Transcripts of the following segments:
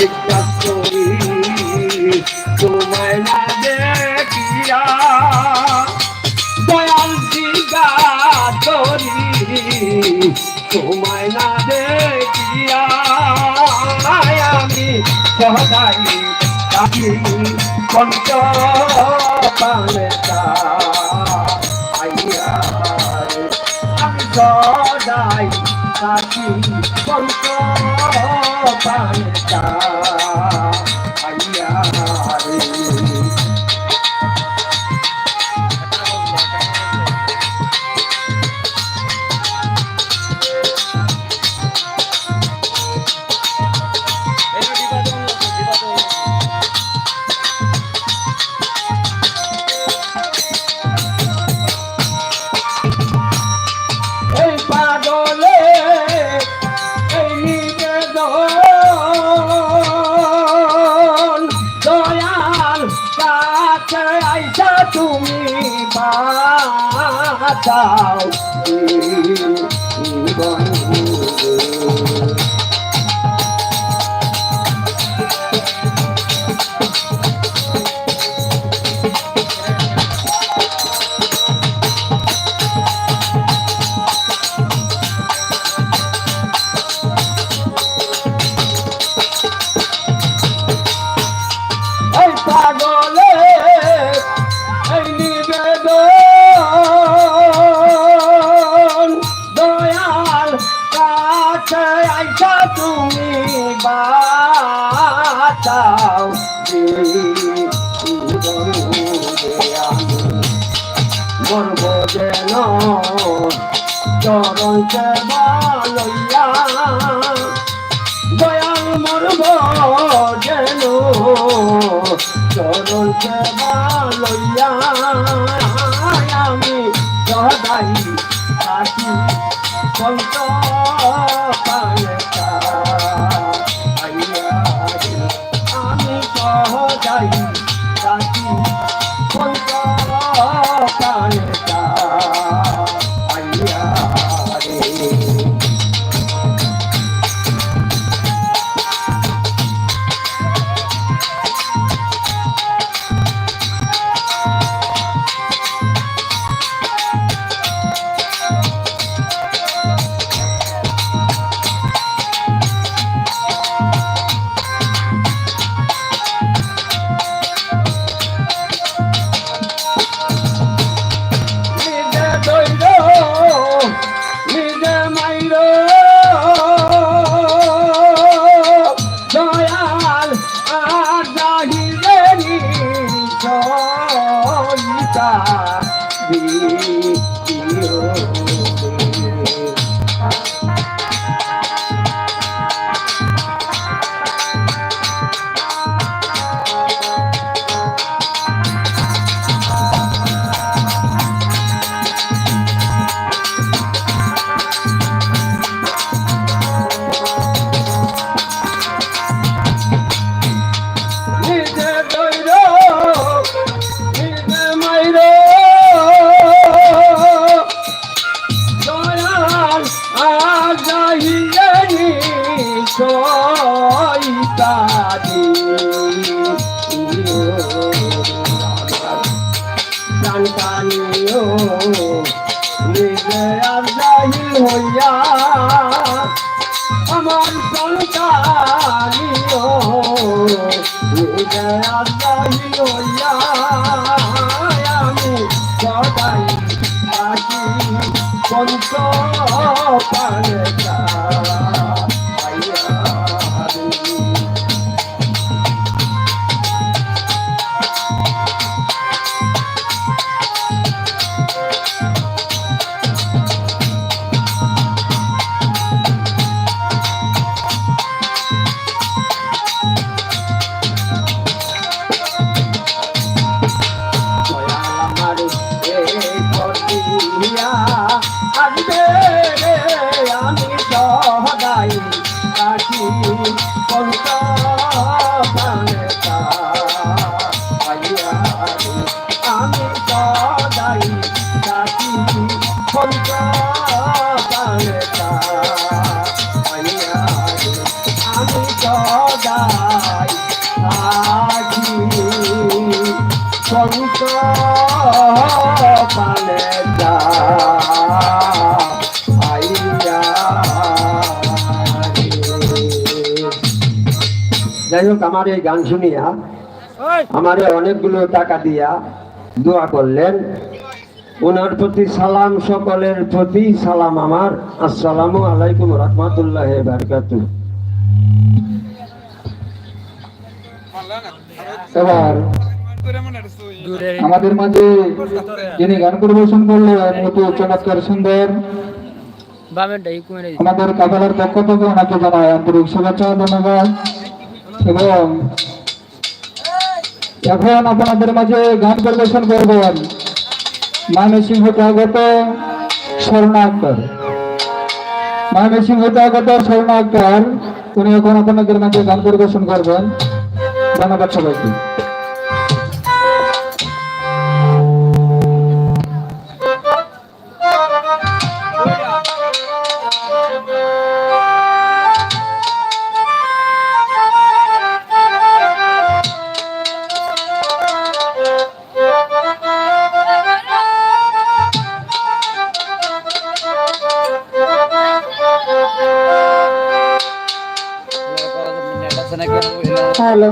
বিশ্বাস করি তোমায় না দেখিয়া দয়াল দিগা করি তোমায় না দেখিয়া আমি সদাই তাকি কন্ত পানেতা আইয়া আমি সদাই তাকি কন্ত পানেতা আইয়া বাঁচাও মরব যেন? চরণ সেবা লইয়া দয়াল মরব যেন? চরণ সেবা লইয়া আমি সদাই থাকি সন্ত আমি সদাই থাকি পঞ্চ পানেতা আমার এই গান শুনিয়া আমারে অনেকগুলো টাকা দিয়া দোয়া করলেন। ওনার প্রতি সালাম সকলের প্রতি সালাম আমার। আসসালামু আলাইকুম রহমতুল্লাহ বারকাতু এবার আমাদের মাঝে যিনি গান পরিবেশন করলেন অতি চমৎকার সুন্দর। আমাদের কাফেলার পক্ষ থেকে ওনাকে জানাই আন্তরিক শুভেচ্ছা ধন্যবাদ। এবং এখন আপনাদের মাঝে গান পরিবেশন করবেন ময়মনসিংহ আগত স্বর্ণা আক্তার। ময়মনসিংহ আগত স্বর্ণা আক্তার, উনি এখন আপনাদের মাঝে গান পরিবেশন করবেন। ধন্যবাদ সবাইকে। হ্যালো।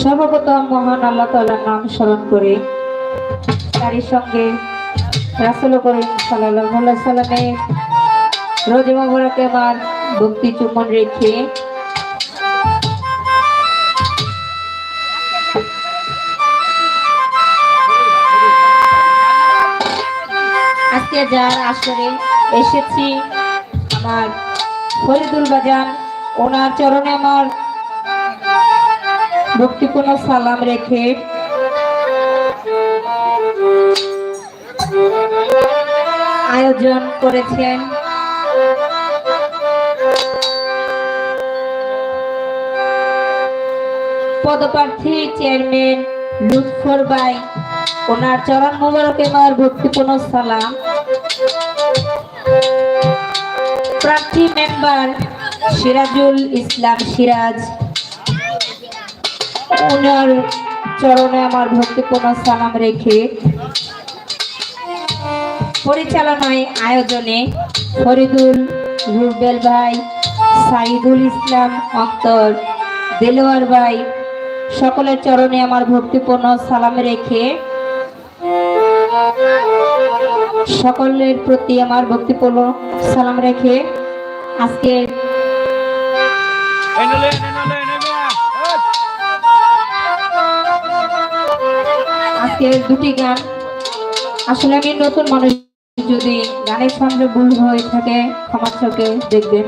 সর্বপ্রথম মহান নাম স্মরণ করে। সঙ্গে ভক্তি চুম্বন রেখে আজকে যার আসরে এসেছি, আমার ফরিদুল বাজান ওনার চরণে আমার? ভক্তিপূর্ণ সালাম রেখে। আয়োজন করেছেন। পদপ্রার্থী চেয়ারম্যান লুৎফর বাই ওনার চরণ মোবারকে আমার ভক্তিপূর্ণ সালাম। প্রার্থী মেম্বার সিরাজুল ইসলাম সিরাজ। ওনার চরণে আমার ভক্তিপূর্ণ সালাম রেখে পরিচালনায় আয়োজনে ফরিদুল রুবেল ভাই, সাইদুল ইসলাম অক্তর, দেলোয়ার ভাই, সকলের চরণে আমার ভক্তিপূর্ণ সালাম রেখে সকলের প্রতি আমার ভক্তিপূর্ণ সালাম রেখে আজকে Enole, enole, enole. আজকে দুটি গান। আসলে আমি নতুন মানুষ যদি গানের সঙ্গে ভুল হয়ে থাকে ক্ষমা চোখে দেখবেন।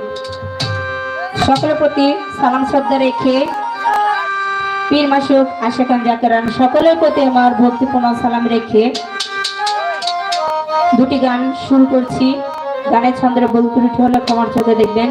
সকলের প্রতি সালাম শ্রদ্ধা রেখে পীর মাসুক আশেখান জাকেরান সকলের প্রতি আমার ভক্তিপূর্ণ সালাম রেখে দুটি গান শুরু করছি। গানের ছন্দের ভুল ত্রুটি হলে ক্ষমার চোখে দেখবেন।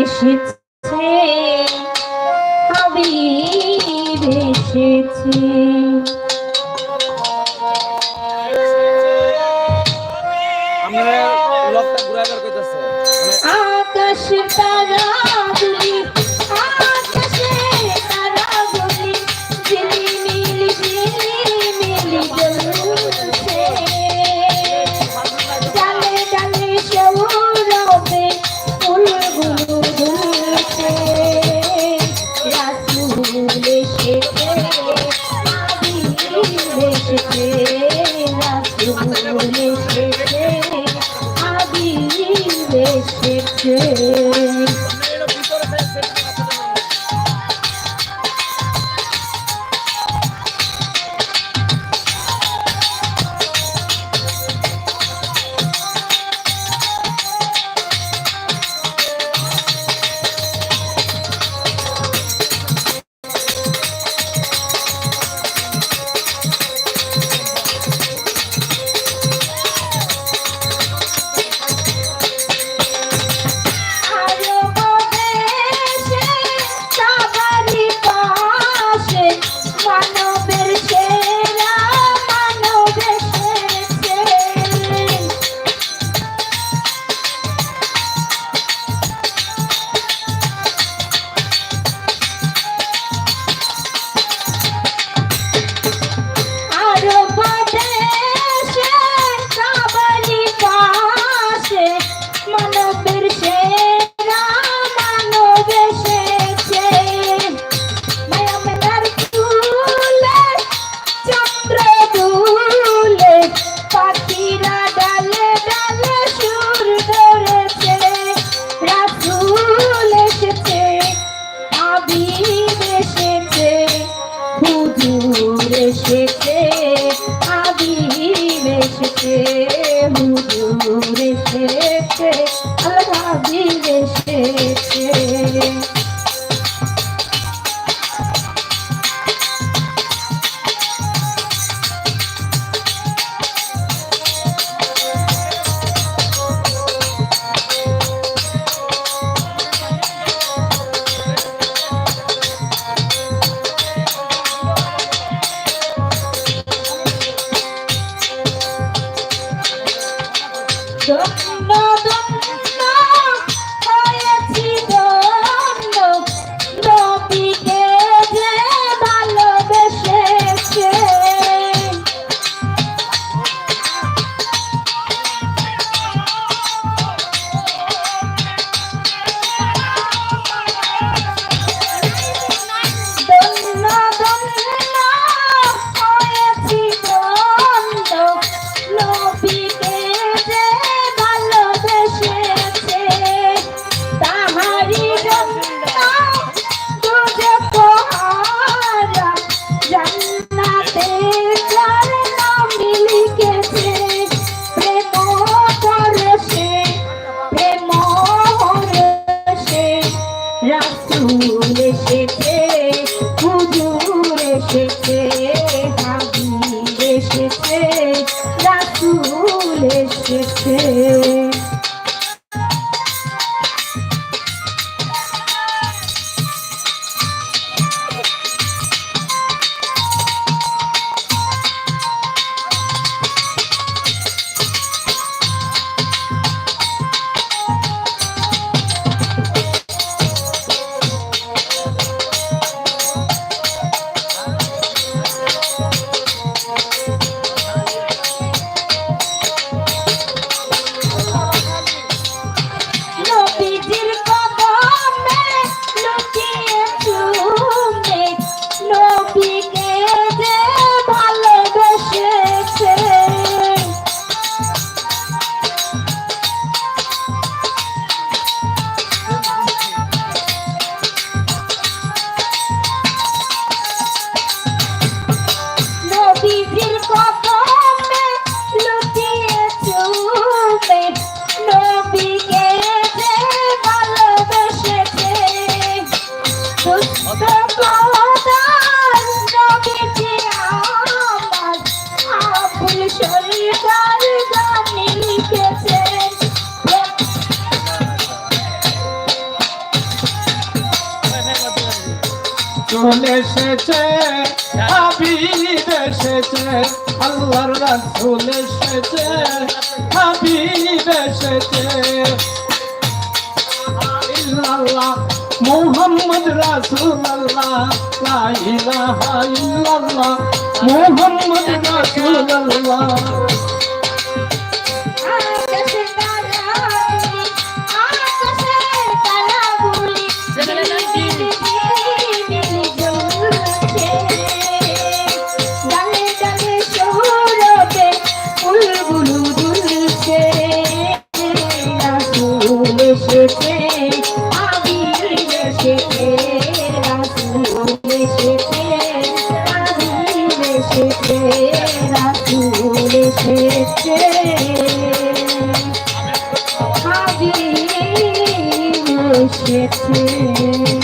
এসেছে। হাবিব এসেছে। দূরে এসেছে আল্লাহ এসেছে। এসেছে, হাবিব এসেছে, আল্লাহর রাসুল এসেছে, হাবিব এসেছে। ইল্লাল্লাহ, মোহাম্মদ রাসূলুল্লাহ, লা ইলাহা ইল্লাল্লাহ, মোহাম্মদ রাসূলুল্লাহ। এসে হাজির এসেছে।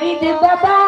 ফরিদ বাবা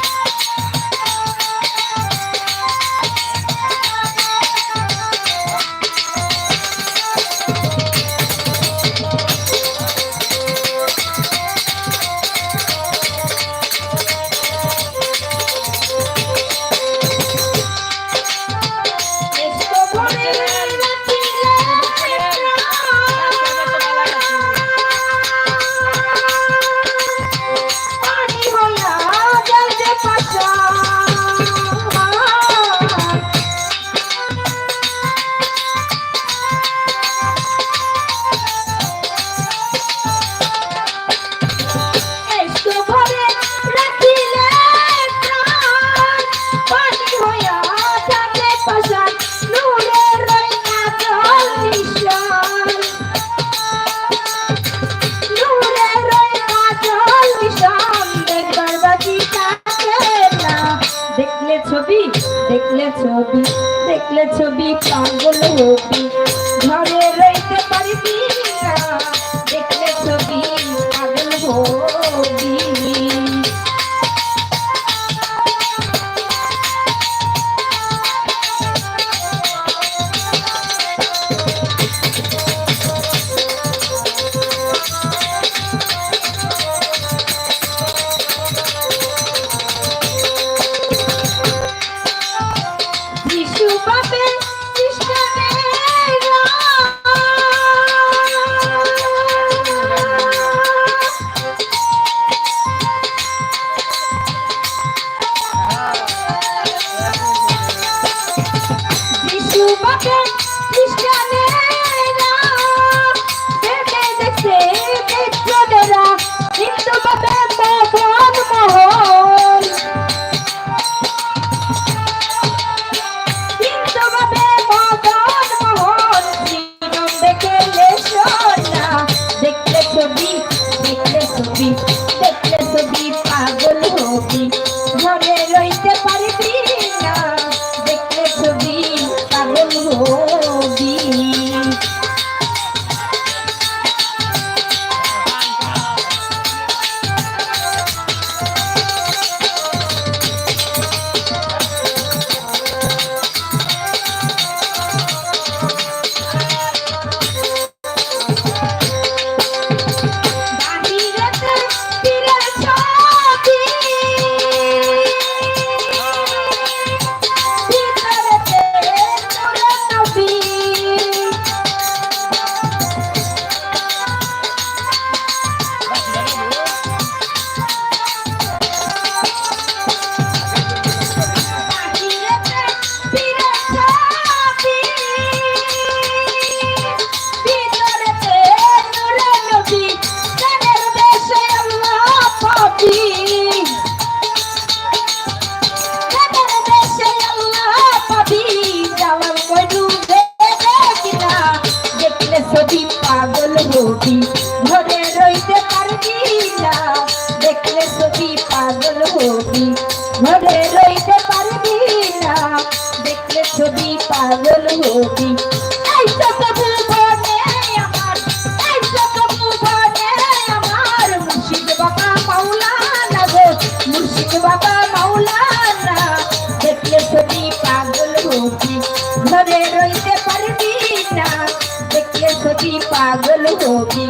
পাগল হবি।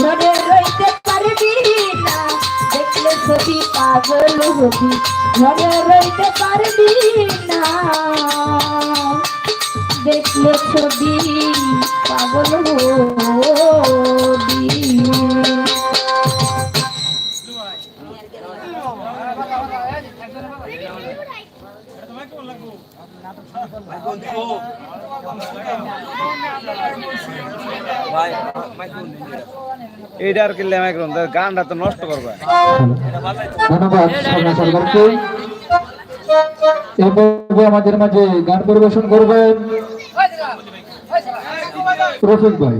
ঘরে রইতে পারবি না, দেখলে ছবি পাগল হবি। ঘরে রইতে পারবি না, দেখলে ছবি পাগল হবি। এইটা আর কিনলে মাইক্রোন গানটা তো নষ্ট করবে। ধন্যবাদ সরকারকে আমাদের মাঝে গান পরিবেশন করবেন রফিক ভাই।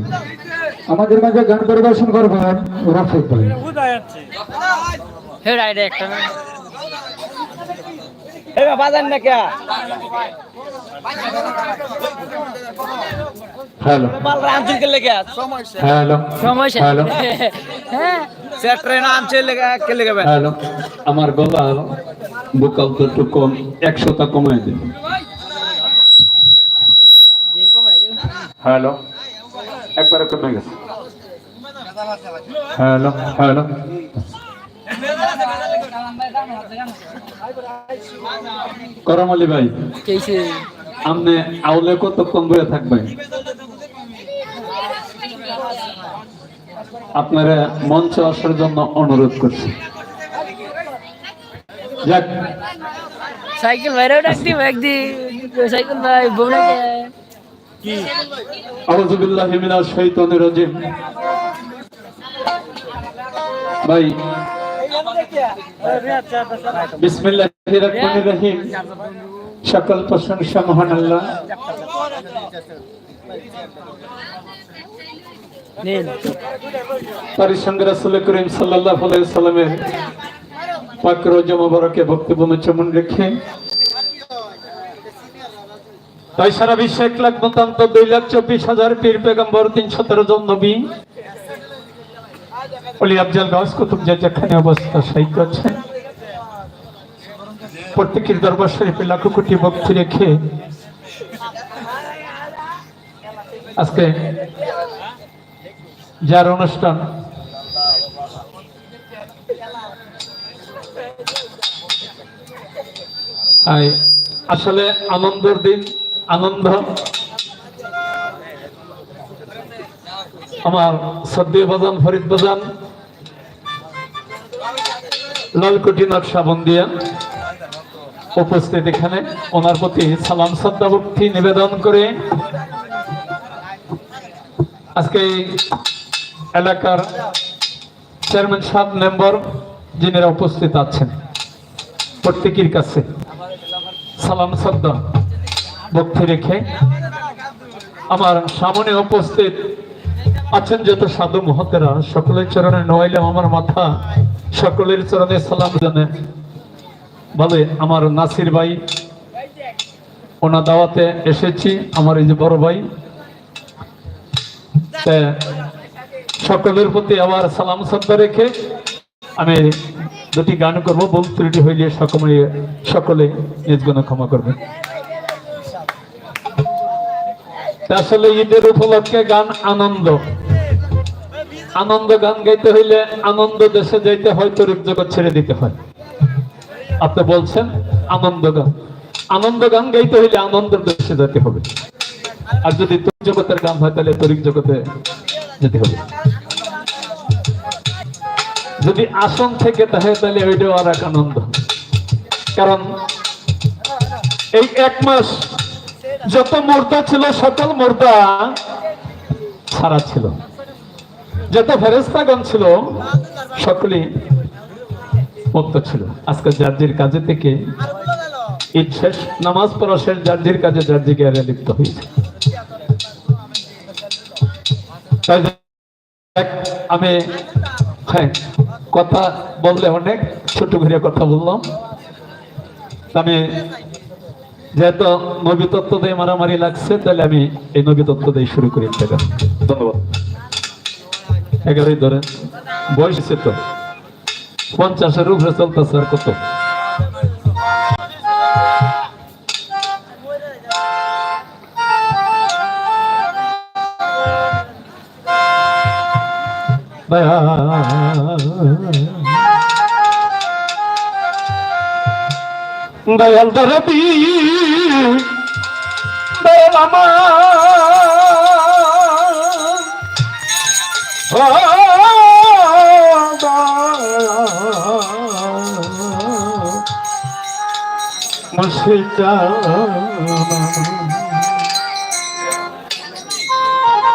আমাদের মাঝে গান পরিবেশন করবেন রফিক ভাই। একটা এবার বাজার না কে? হ্যালো। মাল আনছিল কে লেগে হ্যালো। সমস্যা হ্যালো। হ্যাঁ। সে ট্রেন আনছিল লেগে কে লেগে হ্যালো। আমার গলা বুকাল তো একটু কম একশোটা কমাই দিন হ্যালো। একবারে কমে গেছে। হ্যালো। হ্যালো। করমলি ভাই কেছে? আপনি আউলে কতক্ষণ বয়ে থাকবেন আপনারা মঞ্চে আসার জন্য অনুরোধ করছি। যাক। সাইকেল বাইরেও ডাকতি একদিন। সাইকেল ভাই বিল্লাহি মিনাশ শাইতানির রাজিম। ভাই সকল প্রশংসা মহান আল্লাহ। নিন। তার সঙ্গে রাসূল করিম সাল্লাল্লাহু আলাইহি সাল্লামের বক্তব্য রেখে তাই সারা বিশ্বে এক লাখ মতান্ত দুই লাখ চব্বিশ হাজার পীর পেগম্বর তিন সতেরো জন নবী। অলি আফজাল গাছ কুতুব যে যেখানে অবস্থা সাহিত্য আছে। প্রত্যেকের দরবার শরীফে লাখো কোটি ভক্তি রেখে আজকে যার অনুষ্ঠান আসলে আনন্দের দিন, আনন্দ। আমার সদ্য বাজান ফরিদ বাজান লালকুটি নকশা বন্দিয়া উপস্থিত এখানে। ওনার প্রতি সালাম, শ্রদ্ধা, ভক্তি, নিবেদন করে আজকে এলাকার চেয়ারম্যান সাহেব মেম্বার যিনারা উপস্থিত আছেন প্রত্যেকের কাছে সালাম, শ্রদ্ধা, ভক্তি রেখে আমার সামনে উপস্থিত আছেন যত সাধু মহতেরা, সকলের চরণে নোয়াইলাম আমার মাথা সকলের চরণে সালাম জানে বলে, আমার নাসির ভাই, ওনা দাওয়াতে এসেছি, আমার এই যে বড় ভাই। সকলের প্রতি আবার সালাম শ্রদ্ধা রেখে আমি দুটি গান করব। ভুল ত্রুটি হইলে সকলে সকলে নিজ গুণ ক্ষমা করবে। আসলে ঈদের উপলক্ষে গান আনন্দ। আনন্দ গান গাইতে হইলে আনন্দ দেশে যাইতে হয় তরিক জগৎ ছেড়ে দিতে হয়। আপনি বলছেন আনন্দ গান আনন্দ গান গাইতে হইলে আনন্দ দেশে যেতে হবে। আর যদি তরিক জগতের গান হয়, তাহলে তরিক জগতে যেতে হবে। যদি আসন থেকে থাকে, তাহলে ওইটাও আর এক আনন্দ। কারণ এই এক মাস যত মুর্দা ছিল, সকল মুর্দা ছাড়া ছিল। যত ফেরেস্তাগণ ছিল, সকলেই মুক্ত ছিল। আজকে জার্জির কাজে থেকে ঈদ নামাজ পড়া শেষ জার্জির কাজে জার্জি গিয়ারে লিপ্ত হয়েছে। আমি হ্যাঁ কথা বললে অনেক, ছোট করে কথা বললাম। আমি যেহেতু নবী তত্ত্ব দিয়ে মারামারি লাগছে, তাহলে আমি এই নবী তত্ত্ব দিয়ে শুরু করি ধন্যবাদ। এগারোই ধরেন বয়স হচ্ছে তো। পঞ্চাশের উপরে চলতেছে আর কত? দয়াল দরবি দয়াল আমার। মুর্শিদ